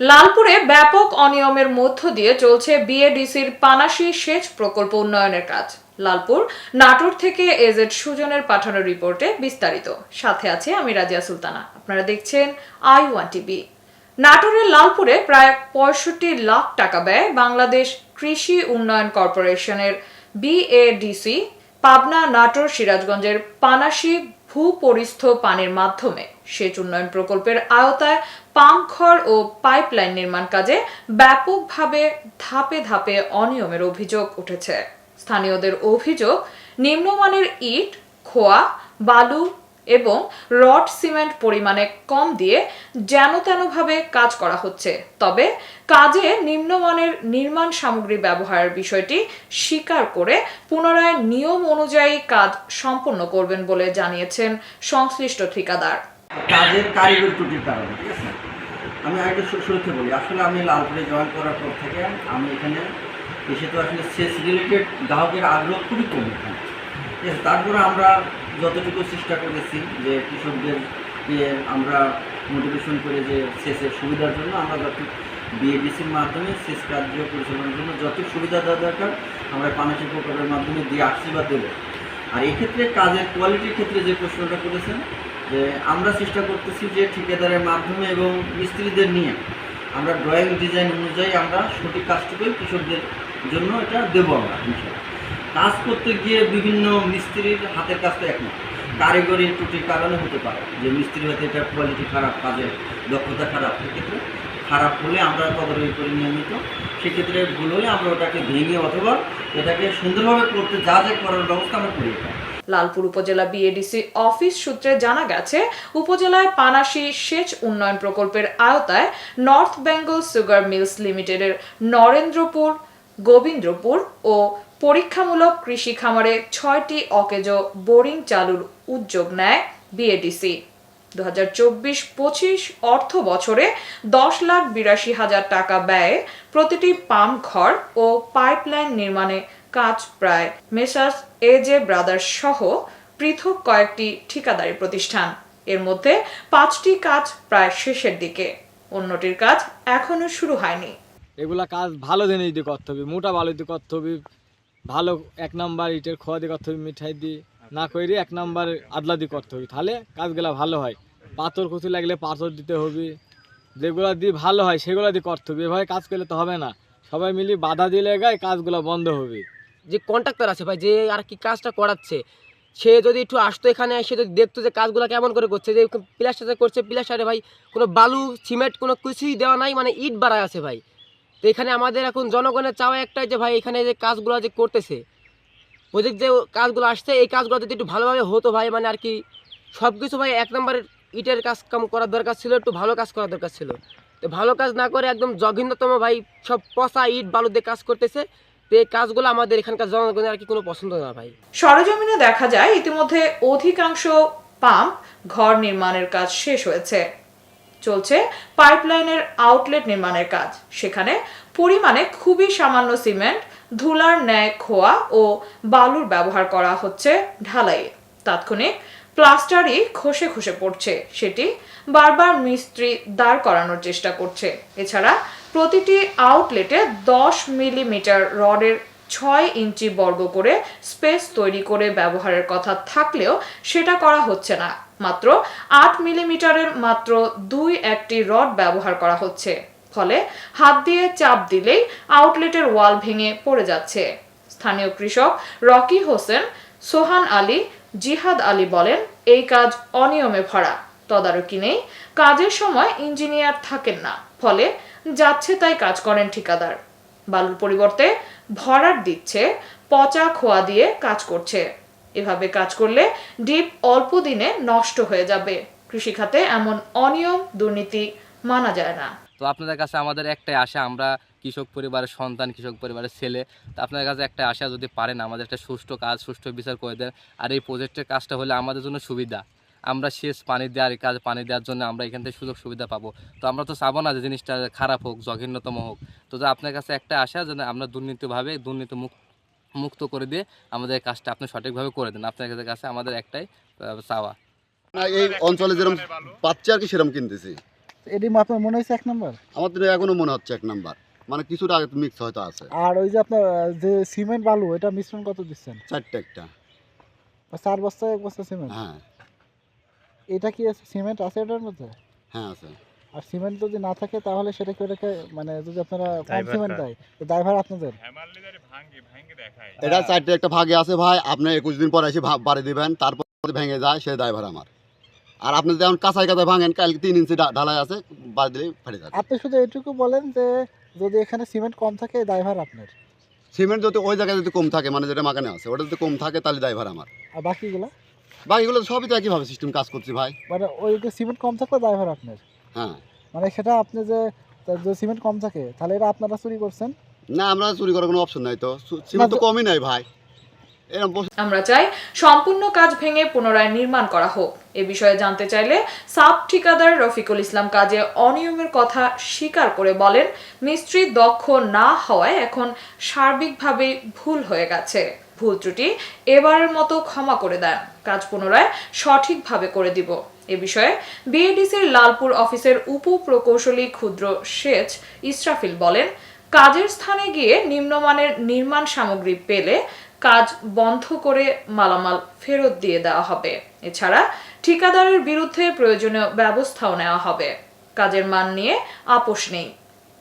লালপুরে ব্যাপক অনিয়মের মধ্য দিয়ে চলছে বিএডিসির পানাশি সেচ প্রকল্প উন্নয়নের কাজ। লালপুর, নাটোর থেকে এজেড সুজনের পাঠানো রিপোর্টে বিস্তারিত। সাথে আছে আমি রাজিয়া সুলতানা। আপনারা দেখছেন আই ওয়ান টিভি। নাটোরের লালপুরে প্রায় পঁয়ষট্টি লাখ টাকা ব্যয় বাংলাদেশ কৃষি উন্নয়ন কর্পোরেশনের বিএডিসি পাবনা, নাটোর, সিরাজগঞ্জের পানাশি ভূপরিস্থ পানির মাধ্যমে। সেচ উন্নয়ন প্রকল্পের আওতায় পাম্পঘর ও পাইপলাইন নির্মাণ কাজে ব্যাপকভাবে ধাপে ধাপে অনিয়মের অভিযোগ উঠেছে। স্থানীয়দের অভিযোগ, নিম্নমানের ইট, খোয়া, বালু এবং রড সিমেন্ট পরিমাণে কম দিয়ে যেন তেনভাবে কাজ করা হচ্ছে। তবে কাজে নিম্নমানের নির্মাণ সামগ্রী ব্যবহারের বিষয়টি স্বীকার করে পুনরায় নিয়ম অনুযায়ী কাজ সম্পন্ন করবেন বলে জানিয়েছেন সংশ্লিষ্ট ঠিকাদার। কাজের কারিগরি ত্রুটির কারণে, ঠিক আছে? আমি আরেকটু শুরুতে বলি। আসলে আমি লালপুরে জয়েন করার পর থেকে আমি এখানে এসে তো আসলে সেচ রিলেটেড গ্রাহকের আগ্রহ খুবই কম এখানে। ঠিক আছে? তারপরে আমরা যতটুকু চেষ্টা করেছি যে কৃষকদেরকে আমরা মোটিভেশন করে যে সেচের সুবিধার জন্য আমরা যত বিএডিসির মাধ্যমে সেচ কার্য পরিচালনার জন্য যত সুবিধা দেওয়া দরকার, আমরা পানাশি প্রকল্পের মাধ্যমে দিয়ে আসছি বা দেবো আর এক্ষেত্রে কাজের কোয়ালিটির ক্ষেত্রে যে প্রশ্নটা করেছেন, যে আমরা চেষ্টা করতেছি যে ঠিকাদারের মাধ্যমে এবং মিস্ত্রিদের নিয়ে আমরা ড্রয়িং ডিজাইন অনুযায়ী আমরা সঠিক কাজটুকুই কৃষকদের জন্য এটা দেবো আমরা। কাজ করতে গিয়ে বিভিন্ন মিস্ত্রির হাতের কাজটা না। কারিগরি ত্রুটির কারণে হতে পারে। যে মিস্ত্রি হয়তো এটা কোয়ালিটি খারাপ, কাজের দক্ষতা খারাপ সেক্ষেত্রে খারাপ হলে আমরা তদারকি করি নিয়মিত, সেক্ষেত্রে ভুল হলে আমরা ওটাকে ভেঙে অথবা এটাকে সুন্দরভাবে করতে যা যা করার ব্যবস্থা আমরা করি। লালপুর উপজেলা বিএডিসি অফিস সূত্রে জানা গেছে, উপজেলায় পানাশি সেচ উন্নয়ন প্রকল্পের আওতায় নর্থ বেঙ্গল সুগার মিলস লিমিটেডের নরেন্দ্রপুর গোবিন্দ্রপুর ও পরীক্ষামূলক কৃষি খামারে ছয়টি অকেজ বোরিং চালুর উদ্যোগ নেয় বিএডিসি দু হাজার চব্বিশ পঁচিশ অর্থ বছরে দশ লাখ বিরাশি হাজার টাকা ব্যয়ে প্রতিটি পাম্প ঘর ও পাইপলাইন নির্মাণে কাজ প্রায় মেসার্স এজে ব্রাদার্স সহ পৃথক কয়েকটি ঠিকাদারি প্রতিষ্ঠান। এর মধ্যে পাঁচটি কাজ প্রায় শেষের দিকে। অন্যটির কাজ এখনও শুরু হয়নি। এগুলা কাজ ভালো জিনিস দিয়ে করতে হবে, মোটা ভালো দিয়ে করতে হবে ভালো এক নাম্বার ইটের খোয়া দিয়ে করতে হবে মিঠাই দিয়ে না করে এক নাম্বার আদলা দিয়ে করতে হবে। তাহলে কাজগুলা ভালো হয়। পাথর কুচি লাগলে পাথর দিতে হবে। যেগুলো দিয়ে ভালো হয় সেগুলো দিয়ে করতে হবে। এভাবে কাজ করলে তো হবে না। সবাই মিলে বাধা দিলে গায়ে কাজগুলো বন্ধ হবে। যে কন্ট্রাক্টর আছে ভাই, যে আর কি কাজটা করাচ্ছে, সে যদি একটু আসতো এখানে এসে যদি দেখতো যে কাজগুলো কেমন করে করছে, যে প্লাস্টারে করছে প্লাস্টারে ভাই কোনো বালু সিমেন্ট কোনো কিছুই দেওয়া নাই মানে ইট বাড়ায় আছে ভাই। তো এখানে আমাদের এখন জনগণের চাওয়া একটাই যে ভাই এখানে যে কাজগুলো যে করতেছে। প্রজেক্ট যে কাজগুলো আসছে, এই কাজগুলো যদি একটু ভালোভাবে হতো ভাই মানে আর কি সব কিছু ভাই এক নম্বরের ইটের কাজ কাম করার দরকার ছিল, একটু ভালো কাজ করার দরকার ছিল। তো ভালো কাজ না করে একদম জঘন্যতম ভাই সব পচা ইট বালু দিয়ে কাজ করতেছে। তো এই কাজগুলো আমাদের এখানকার জনগণের আর কি কোনো পছন্দ না ভাই। সরজমিনে দেখা যায়, ইতিমধ্যে অধিকাংশ পাম্প ঘর নির্মাণের কাজ শেষ হয়েছে। চলছে পাইপলাইনের আউটলেট নির্মাণের কাজ। সেখানে পরিমাণে খুবই সামান্য সিমেন্ট, ধুলার ন্যায় খোয়া ও বালুর ব্যবহার করা হচ্ছে ঢালাইয়ে। তাৎক্ষণিক প্লাস্টারই খসে খসে পড়ছে। সেটি বারবার মিস্ত্রি দাঁড় করানোর চেষ্টা করছে। এছাড়া প্রতিটি আউটলেটে দশ মিলিমিটার রডের ছয় ইঞ্চি বর্গ করে স্পেস তৈরি করে ব্যবহারের কথা থাকলেও সেটা করা হচ্ছে না। মাত্র আট মিলিমিটারের মাত্র দুই একটি রড ব্যবহার করা হচ্ছে। ফলে হাত দিয়ে চাপ দিলেই আউটলেটের ওয়াল ভেঙে পড়ে যাচ্ছে। স্থানীয় কৃষক রকি হোসেন, সোহান আলী, জিহাদ আলী বলেন, এই কাজ অনিয়মে ভরা। তদারকি নেই। কাজের সময় ইঞ্জিনিয়ার থাকেন না। ফলে যাচ্ছে তাই কাজ করেন ঠিকাদার। বালুর পরিবর্তে ভরাট দিচ্ছে, পচা খোয়া দিয়ে কাজ করছে। এভাবে কাজ করলে ডিপ অল্প দিনে নষ্ট হয়ে যাবে। কৃষিখাতে এমন অনিয়ম, দুর্নীতি মানা যায় না। তো আপনাদের কাছে আমাদের একটাই আশা, আমরা কৃষক পরিবারের সন্তান, কৃষক পরিবারের ছেলে, তো আপনাদের কাছে একটা আশা যদি পারেন, আমাদের একটা সুষ্ঠু কাজ, সুষ্ঠু বিচার করে দেন, আর এই প্রজেক্টের কাজটা হলে আমাদের জন্য সুবিধা। আমরা শেষ পানি দেওয়ার কাজ পানি দেওয়ার জন্য আমরা এখান থেকে সুযোগ সুবিধা পাবো। তো আমরা তো চাবো না যে জিনিসটা খারাপ হোক জঘন্যতম হোক। তো আপনার কাছে একটা আশা যেন আমরা দুর্নীতিভাবে দুর্নীতি মুক্ত মুক্ত করে দিয়ে আমাদের কাজটা আপনি সঠিকভাবে করে দেন। আপনার কাছে আমাদের একটাই চাওয়া। না এই অঞ্চলে যেরকম পাচ্ছে আর কি সেরকম কিনতেছি। এটি আপনার মনে হয়েছে এক নাম্বার? আমার তো এখনও মনে হচ্ছে এক নাম্বার। মানে কিছুটা আগে মিক্স হয়তো আছে। আর ওই যে আপনার যে সিমেন্ট বালু এটা মিশ্রণ কত দিচ্ছেন? চারটে একটা। চার বস্তা এক বস্তা সিমেন্ট? হ্যাঁ। এটা কি আছে? সিমেন্ট আছে এটার মধ্যে? হ্যাঁ আছে। আর সিমেন্ট যদি না থাকে তাহলে সেটা কি ওটাকে মানে যদি আপনারা কম সিমেন্ট দেয় তো ড্রাইভার আপনাদের? এটা চারটে একটা ভাগে আছে ভাই আপনি একুশ দিন পরে এসে বাড়ি দিবেন তারপর যদি ভেঙে যায় সে ড্রাইভার আমার। আর আপনি যেমন কাঁচাই কাঁচাই ভাঙেন কালকে তিন ইঞ্চি ঢালাই আছে বাড়ি দিলেই ফেটে যাবে। আপনি শুধু এটুকু বলেন যে যদি এখানে সিমেন্ট কম থাকে ড্রাইভার আপনার। সিমেন্ট যদি ওই জায়গায় যদি কম থাকে মানে যেটা মাখানে আছে ওটা যদি কম থাকে তাহলে ড্রাইভার আমার। আর বাকিগুলো? বাকিগুলো সবই তো একইভাবে সিস্টেম কাজ করছি ভাই। মানে ওই সিমেন্ট কম থাকলে ড্রাইভার আপনার। হ্যাঁ। মানে সেটা আপনি যে যে সিমেন্ট কম থাকে তাহলে এটা আপনারা চুরি করছেন? না আমরা চুরি করার কোনো অপশন নাই তো। সিমেন্ট তো কমই নাই ভাই। আমরা চাই সম্পূর্ণ কাজ ভেঙে পুনরায় নির্মাণ করা হোক। এ বিষয়ে জানতে চাইলে সাব ঠিকাদার রফিকুল ইসলাম কাজে অনিয়মের কথা স্বীকার করে বলেন মিস্ত্রি দক্ষ না হওয়ায় এখন সার্বিকভাবে ভুল হয়ে গেছে। ভুল ত্রুটি এবারের মতো ক্ষমা করে দেন কাজ পুনরায় সঠিকভাবে করে দিব। এ বিষয়ে বিএডিসির লালপুর অফিসের উপ প্রকৌশলী ক্ষুদ্র সেচ ইসরাফিল বলেন, কাজের স্থানে গিয়ে নিম্নমানের নির্মাণ সামগ্রী পেলে কাজ বন্ধ করে মালামাল ফেরত দিয়ে দেওয়া হবে। এছাড়া ঠিকাদারের বিরুদ্ধে প্রয়োজনীয় ব্যবস্থাও নেওয়া হবে। কাজের মান নিয়ে আপোষ নেই।